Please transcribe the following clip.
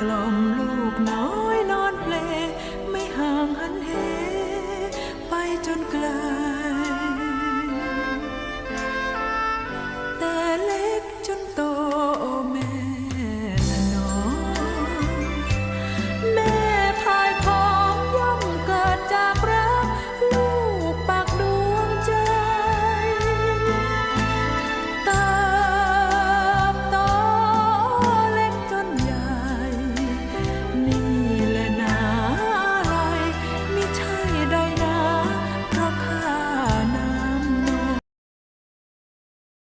กล่อมลูกน้อง